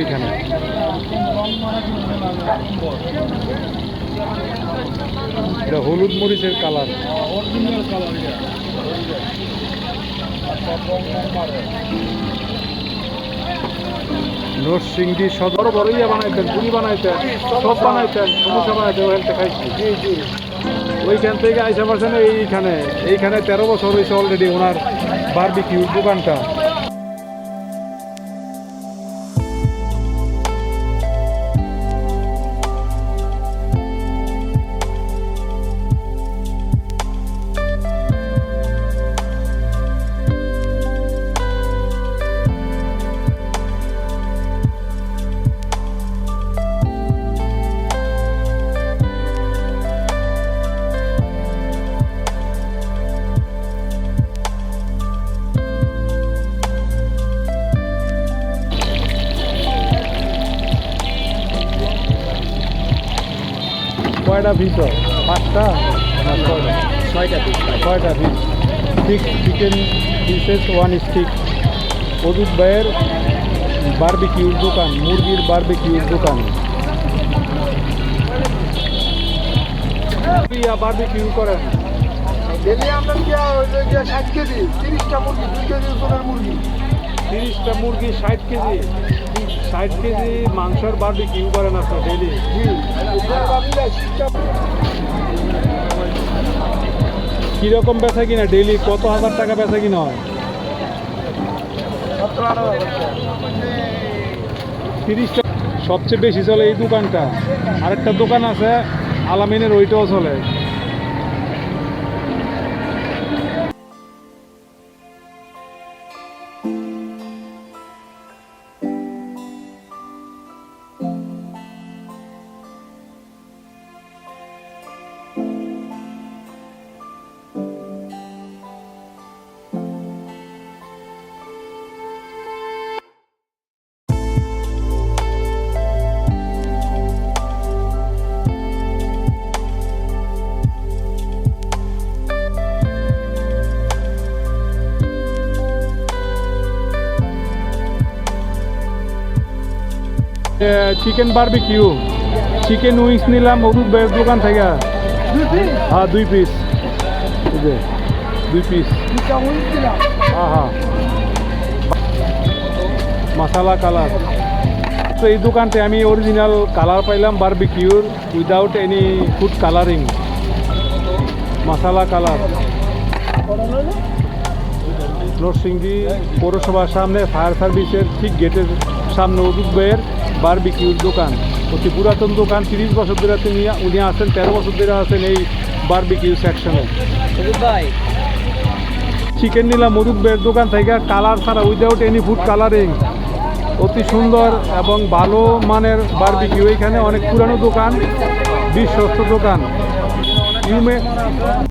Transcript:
এইখানে। এটা হলুদ মরিচের কালার। অরিজিনাল কালার নরসিংদী সদর। বড় ইয়ে বানাইতেন পুরি বানাইতেন সব বানাইতেন সমস্যা বানাইতেন ওখান খাইছি। জি জি। ওইখান থেকে আইসা পারছেন এইখানে। এইখানে তেরো বছর হয়েছে অলরেডি ওনার বারবিকিউ দোকানটা। কয়টা পিস পাঁচটা? ছয়টা। পিস ছয়টা piece stick chicken pieces one stick Adut ভাইয়ের বারবিকিউর দোকান মুরগির বারবিকিউর দোকান। বারবিকিউ করেন। ডেলি আমরা কি ওই যে ষাট কেজি তিরিশটা মুরগি দুই কেজি ওজনের মুরগি। তিরিশটা মুরগি ষাট কেজি। ষাট কেজি মাংসের বারবিকিউ করেন আপনার ডেলি বেচা কিনা ডেলি কত হাজার টাকা বেচা কিনা হয়? তিরিশটা সবচেয়ে বেশি চলে এই দোকানটা। আরেকটা দোকান আছে, আলামিনের, ওইটাও চলে। চিকেন বারবিকিউ, চিকেন উইংস নিলাম ভাইয়ের দোকান থেকে। হ্যাঁ দুই পিস দুই পিস হ্যাঁ হ্যাঁ। মশালা কালার। তো এই দোকানতে আমি অরিজিনাল কালার পাইলাম বারবিকিউর without any food colouring masala colour. Narsingdi পৌরসভার সামনে ফায়ার সার্ভিসের ঠিক গেটের সামনে অদূত ভাইয়ের বারবিকিউর দোকান। অতি পুরাতন দোকান তিরিশ বছর ধরে তিনি উনি আছেন তেরো বছর ধরে আছেন এই বারবিকিউ সেকশনে। ভাই। চিকেন নিলাম মরুদ ভাইয়ের দোকান থেকে কালার ছাড়া উইদাউট এনি ফুড কালারিং অতি সুন্দর এবং ভালো মানের বারবিকিউ। এখানে অনেক পুরানো দোকান বিশ্বস্ত দোকান। ইউমে